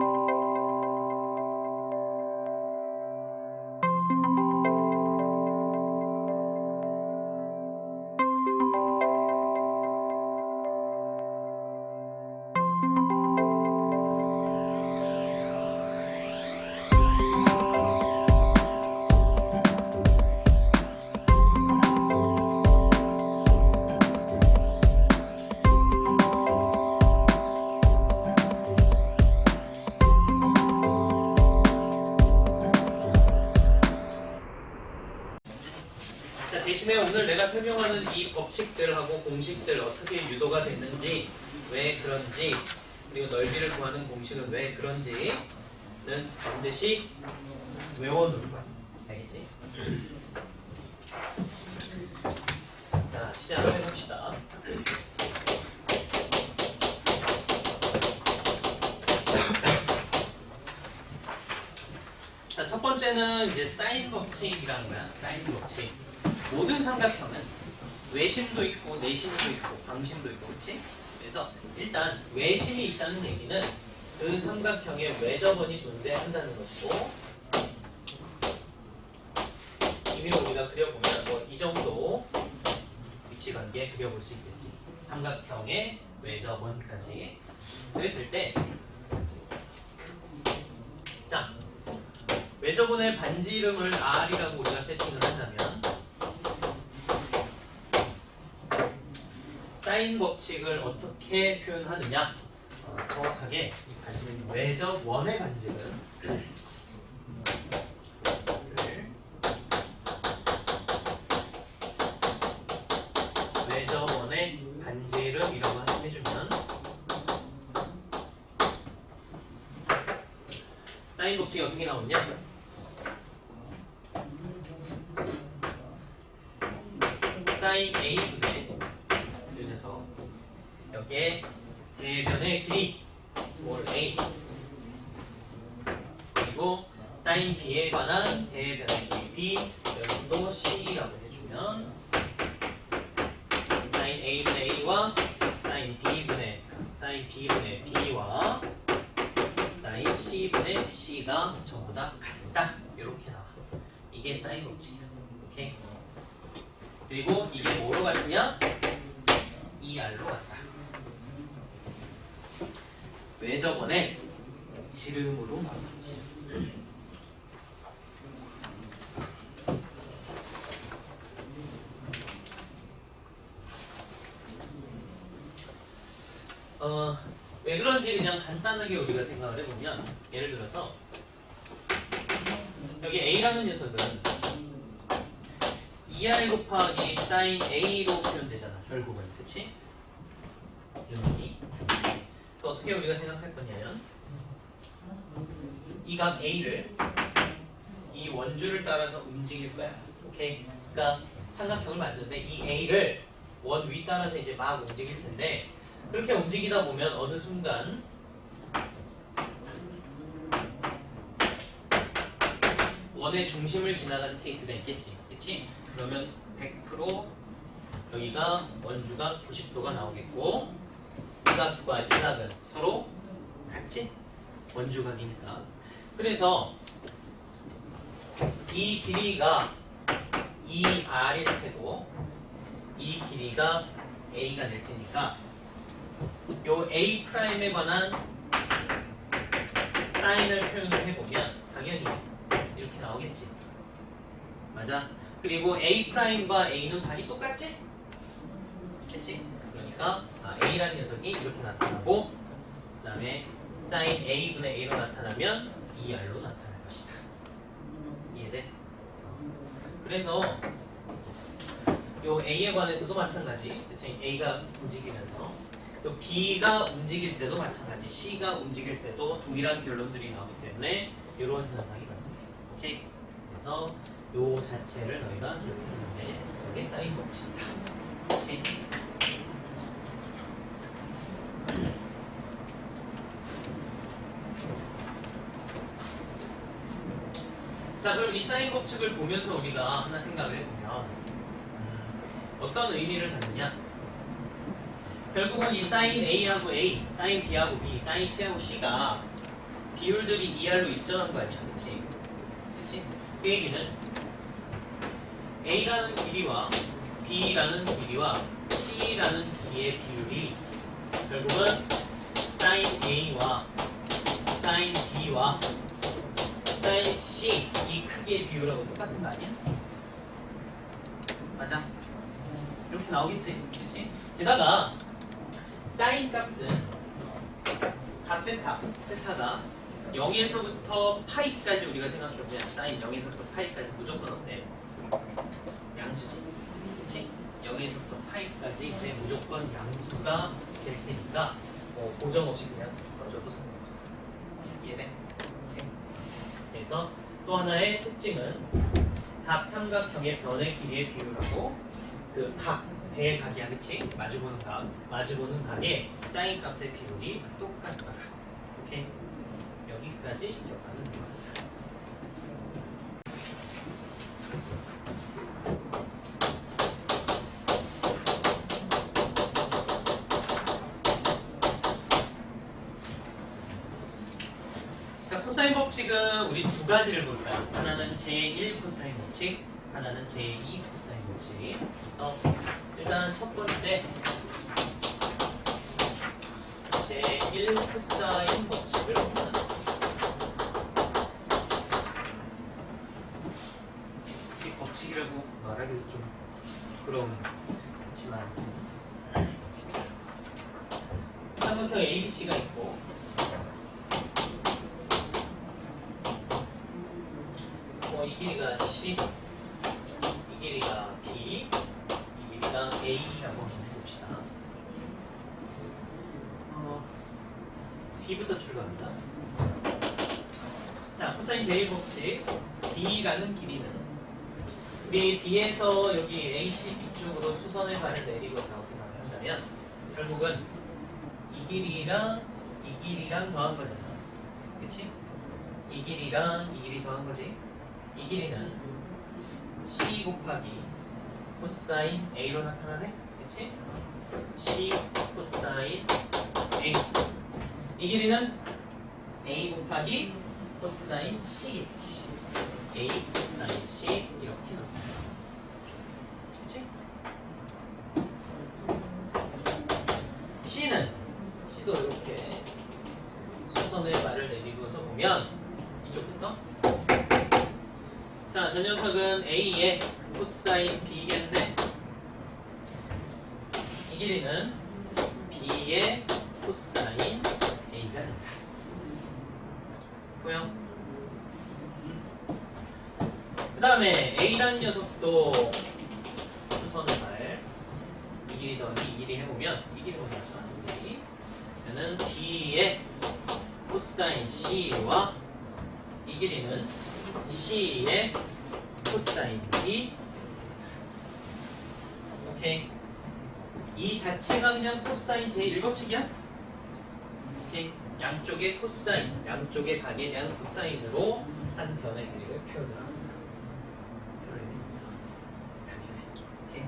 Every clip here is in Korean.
자, 대신에 오늘 내가 설명하는 이 법칙들하고 공식들 어떻게 유도가 됐는지 왜 그런지 그리고 넓이를 구하는 공식은 왜 그런지는 반드시 외워놓을 거야. 알겠지? 자, 시작을 해봅시다. 자, 첫 번째는 이제 사인 법칙이라는 거야. 사인 법칙. 모든 삼각형은 외심도 있고 내심도 있고 방심도 있고 그렇지? 그래서 일단 외심이 있다는 얘기는 그 삼각형의 외접원이 존재한다는 것이고 이미 우리가 그려보면 뭐 이 정도 위치관계 그려볼 수 있겠지. 삼각형의 외접원까지 그랬을 때 자, 외접원의 반지 이름을 R이라고 우리가 세팅을 한다면 사인 법칙을 어떻게 표현하느냐 어, 정확하게 이 반지는 외접원의 반지를 외접원의 반지름이라고 해주면 사인 법칙이 어떻게 나오냐? 사인 그래서 여기에 대변의 길이 스몰 a. 그리고 사인 b에 관한 대변의 길이 여기도 c라고 해주면 사인 a분의 a와 사인 b분의 사인 b분의 b와 사인 c분의 c가 전부 다 같다. 이렇게 나와. 이게 사인 법칙이야. 오케이? 그리고 이게 뭐로 같으냐? ER로 같다. 왜 저번에 지름으로 나왔지? 어, 왜 그런지 그냥 간단하게 우리가 생각을 해보면 예를 들어서 여기 A라는 녀석은 2i 곱하기 사인 a로 표현되잖아 결국은 그치? 또 어떻게 우리가 생각할 거냐면 이 각 a를 이 원주를 따라서 움직일 거야. 오케이? 그러니까 삼각형을 만드는데 이 a를 원 위 따라서 이제 막 움직일 텐데 그렇게 움직이다 보면 어느 순간 원의 중심을 지나가는 케이스가 있겠지. 그치? 그러면 100% 여기가 원주가 90도가 나오겠고 이 각과 이 각은 서로 같이 원주각이니까 그래서 이 길이가 2r일 테고 이 길이가 a가 될 테니까 요 a 프라임에 관한 사인을 표현을 해보면 당연히 이렇게 나오겠지 맞아 그리고 a 프라임과 a는 반이 똑같지? 그치? 그러니까 아, a라는 녀석이 이렇게 나타나고 그 다음에 사인 a분의 a로 나타나면 2r로 나타날 것이다 이해돼? 그래서 요 a에 관해서도 마찬가지 그치? a가 움직이면서 또 b가 움직일 때도 마찬가지 c가 움직일 때도 동일한 결론들이 나오기 때문에 이런 현상이 발생해요 오케이? 그래서 요 자체를 너희가 기억했는데 저게 사인 법칙이다. 오케이? 자 그럼 이 사인 법칙을 보면서 우리가 하나 생각을 해보면 음, 어떤 의미를 갖느냐 결국은 이 사인 A하고 A, 사인 B하고 B, 사인 C하고 C가 비율들이 2R로 일정한 거 아니야, 그치? 그치? 그 얘기는 A라는 길이와 B라는 길이와 C라는 길이의 비율이 결국은 sin A와 sin B와 sin C 이 크기의 비율하고 똑같은 거 아니야? 맞아. 이렇게 나오겠지, 그렇지? 게다가 sin 값은 각 세타, 세타가 0에서부터 파이까지 우리가 생각해보면 sin 0에서부터 파이까지 무조건 어때? 양수지, 그렇지? 0에서부터 파이까지 이제 무조건 양수가 될 테니까 뭐 고정 없이 그냥 써줘도 상관없어. 이해돼? 그래서 또 하나의 특징은 각 삼각형의 변의 길이의 비율하고 그 각 대각이야 그치? 마주보는 각 마주보는 각의 사인 값의 비율이 똑같더라 오케이? 여기까지 기억하면 됩니다 자, 코사인 법칙은 우리 두 가지를 볼까요? 하나는 제1 코사인 법칙, 하나는 제2 코사인 법칙. 그래서 일단 첫 번째 제1 코사인 법칙을 보면 이 법칙이라고 말하기도 좀 그렇지만 삼각형 ABC가 있고 뭐 이 길이가 이 길이가 B, 이 길이가 A라고 해봅시다. 어, B부터 출발합니다. 자, 코사인 제일 법칙 B라는 길이는 우리 B에서 여기 AC B쪽으로 수선의 발을 내리고 있다고 생각을 한다면 결국은 이 길이랑 이 길이랑 더한 거잖아. 그치? 이 길이랑 이 길이 더한 거지. 이 길이는 C 곱하기 코사인 A로 나타나네? 그치? C 코사인 A 이 길이는 A 곱하기 코사인 C겠지 A 코사인 C 이렇게 나타나 그치? C는 C도 이렇게 수선의 말을 내리고서 보면 이쪽부터 자, 저 녀석은 A의 코사인 B인데 이 길이는 B의 코사인 A가 된다. 보여? 그 다음에 A라는 녀석도 수선의 말, 이 길이 더하기 이 길이 해보면 이 길이 뭐냐? 이 길이. 얘는 B의 코사인 C와 이 길이는 C의 코사인 B 오케이. 이 자체가 그냥 코사인 제1법칙이야? 오케이. 양쪽의 코사인 양쪽의 각에 대한 코사인으로 한 변의 길이를 표현을 합니다 표현을 해서 당연해 오케이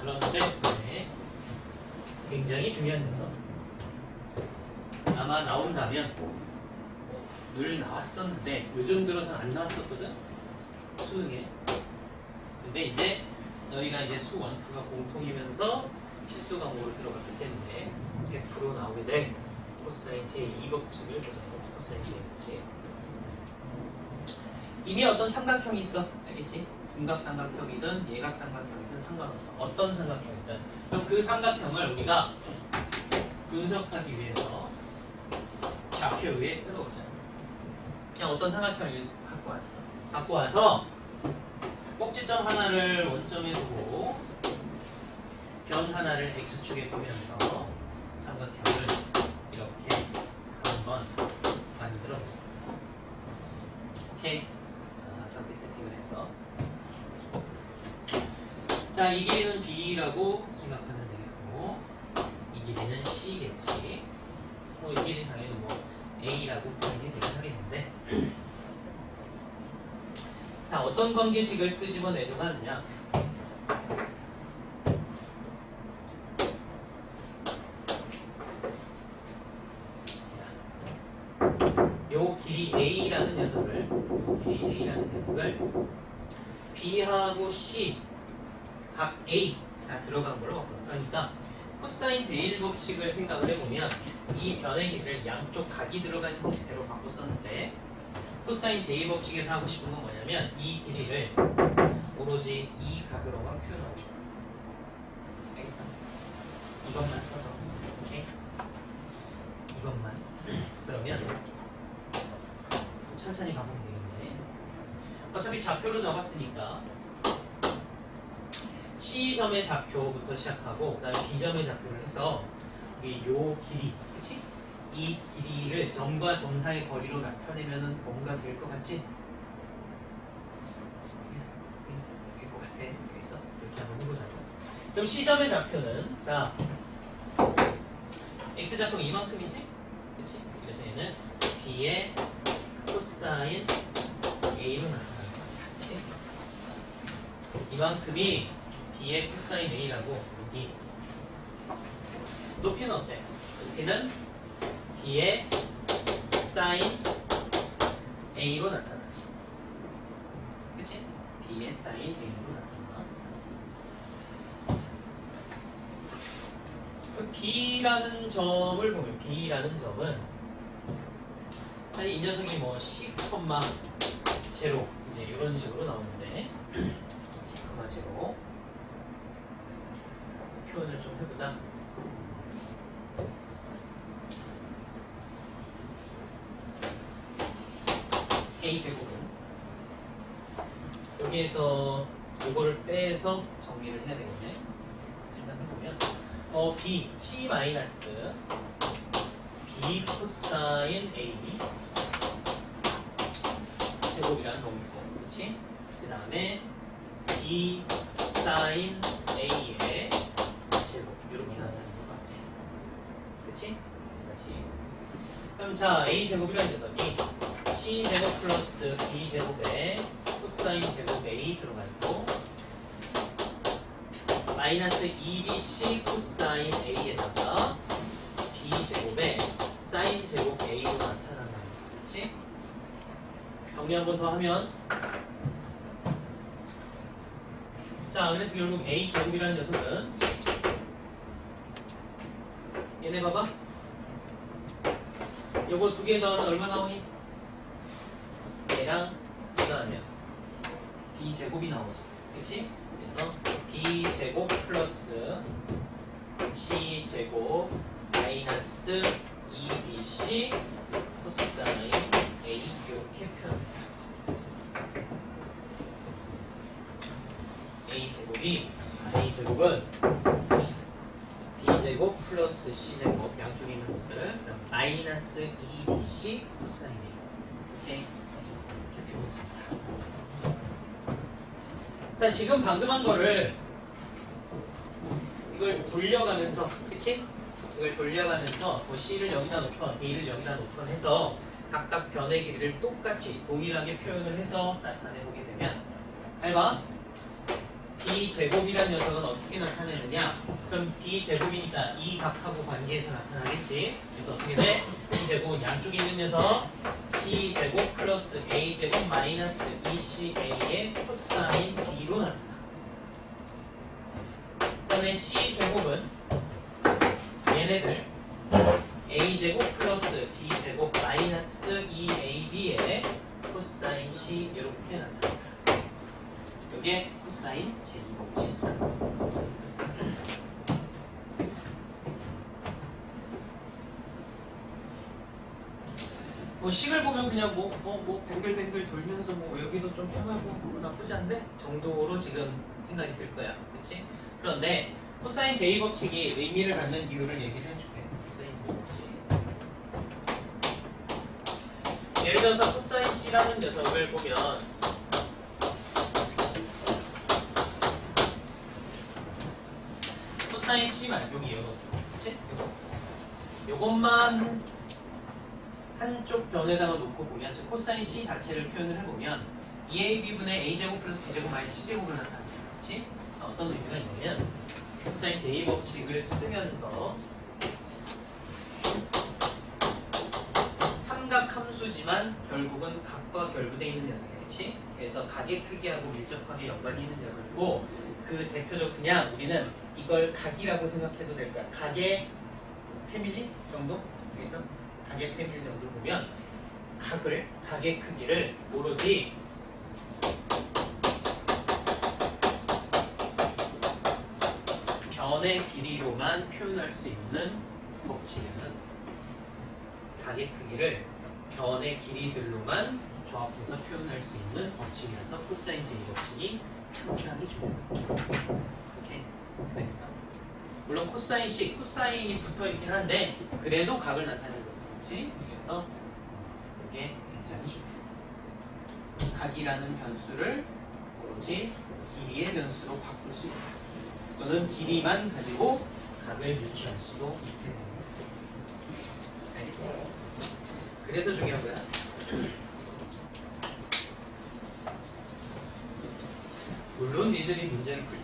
그런데 네. 굉장히 중요한 녀석. 아마 나온다면 늘 나왔었는데 요즘 들어서 안 나왔었거든 수능에. 근데 이제 너희가 이제 수 원투가 공통이면서 필수 과목으로 들어갔기 때문에 100% 나오게 될 코사인 제2 법칙을 보자고 코사인 제2 법칙. 이미 어떤 삼각형이 있어, 알겠지? 분각 삼각형이든 예각 삼각형이든 상관없어. 어떤 삼각형이든. 그럼 그 삼각형을 우리가 분석하기 위해서 좌표 위에 끌어오자. 그냥 어떤 삼각형을 갖고 왔어. 갖고 와서 꼭지점 하나를 원점에 두고 변 하나를 x축에 두면서 삼각형을 이렇게 한번 만들어 보자. 오케이. 자, 저렇게 세팅을 했어. 자, 이 길이는 B라고 생각하면 되겠고, 이 길이는 C겠지. 뭐, 이 길이는 당연히 뭐, A라고 부르게 되긴 하겠는데. 자, 어떤 관계식을 끄집어내려고 하느냐. 요 길이 A라는 녀석을, 요 길이 A라는 녀석을 B하고 C, 각 A 다 들어간 걸로 바꿔. 그러니까 코사인 제1법칙을 생각을 해보면 이 변의 길이를 양쪽 각이 들어간 형태로 바꿨었는데 코사인 제2법칙에서 하고 싶은 건 뭐냐면 이 길이를 오로지 이 각으로만 표현하고 싶어요. 알겠어? 이것만 써서 오케이? 이것만 그러면 천천히 가보면 되겠네 어차피 좌표로 잡았으니까 C점의 좌표부터 시작하고 그다음에 B점의 좌표를 해서 이요 길이 그치? 이 길이를 점과 점 사이의 거리로 나타내면 뭔가 될 것 같지? 될 것 같아 알겠어? 이렇게 한번 해보자고 그럼 C점의 좌표는 자 X좌표가 이만큼이지? 그치? 그래서 얘는 B의 코사인 A로 나타나는 거야? 이만큼이 B의 코사인 A라고 여기 높이는 어때? 높이는 B의 사인 A로 나타나지 그치? B의 사인 A로 나타나 그럼 B라는 점을 보면 B라는 점은 이 녀석이 뭐 C, 제로 이런 식으로 나오는데 C, 제로 표현을 좀 해보자. A 제곱은 여기에서 이거를 빼서 정리를 해야 되겠네. 일단 해보면 어 B C 마이너스 B 코사인 A 제곱이라는 놈이 있고, 그렇지? 그 다음에 B 사인 A의 제곱 이렇게 나타나는 것 같아. 그렇지? 그렇지. 그럼 자 A 제곱이라는 녀석이 C 제곱 플러스 B 제곱에 코사인 제곱 A 들어가 있고 마이너스 2BC 코사인 A에다가 B 제곱에 사인 제곱 A로 나타난다는 거 그렇지? 정리 한 번 더 하면. 자 그래서 결국 A 제곱이라는 녀석은 얘네 봐봐 요거 두개 더하면 얼마 나오니? 얘랑 얘가 하면 B 제곱이 나오지 그치? 그래서 B 제곱 플러스 C 제곱 마이너스 2BC 코사인 A 이렇게 표현 A 제곱이 아, A 제곱은 제곱 플러스 C 제곱 양쪽에 있는 것들 마이너스 2BC 코사인 A 이렇게 표현했습니다. 자 지금 방금 한 거를 이걸 돌려가면서 그치? 이걸 돌려가면서 뭐 C를 여기다 놓건 A를 여기다 놓건 해서 각각 변의 길이를 똑같이 동일하게 표현을 해서 나타내 보게 되면 잘 봐. B 제곱이라는 녀석은 어떻게 나타내느냐? 그럼 B 제곱이니까 이 각하고 관계에서 나타나겠지. 그래서 어떻게 돼? B 제곱은 양쪽에 있는 녀석 C 제곱 플러스 A 제곱 마이너스 2CA의 코사인 B로 나타나. 그다음에 C 제곱은 얘네들 A 제곱 플러스 B 제곱 마이너스 2AB의 코사인 C 이렇게 나타납니다. 이게 코사인 제2법칙. 뭐 식을 보면 그냥 뭐 뭐뭐 뱅글뱅글 돌면서 뭐 여기도 좀 평하고 뭐 나쁘지 않네 정도로 지금 생각이 들 거야, 그렇지? 그런데 코사인 제2 법칙이 의미를 갖는 이유를 얘기를 해줄게. 코사인 제2 법칙. 예를 들어서 코사인 C라는 녀석을 보면 코사인 C만 여기 요거 그치? 요것만 한쪽 변에다가 놓고 보면 즉 코사인 C 자체를 표현을 해보면 2AB분의 A제곱 플러스 B제곱 마이너스 C제곱으로 나타납니다 그치? 아, 어떤 의미가 있냐면 코사인 제2법칙을 쓰면서 삼각 수학 함수지만 결국은 각과 결부돼 있는 녀석이야, 그렇지? 그래서 각의 크기하고 밀접하게 연관이 있는 녀석이고 그 대표적 그냥 우리는 이걸 각이라고 생각해도 될 거야. 각의 패밀리 정도? 알겠어? 각의 패밀리 정도 보면 각을 각의 크기를 오로지 변의 길이로만 표현할 수 있는 법칙은 각의 크기를 변의 길이들로만 조합해서 표현할 수 있는 법칙이라서 코사인 제이 법칙이 상당히 좋아요. 오케이, 그래서 물론 코사인식 코사인이 붙어 있긴 한데 그래도 각을 나타내는 거죠, 그렇지? 그래서 이게 굉장히 중요해요. 각이라는 변수를 오로지 길이의 변수로 바꿀 수 있다. 또는 길이만 가지고 각을 유추할 수도 있게 됩니다. 알겠지? 그래서 중요한 거야. 물론 니들이 문제를 풀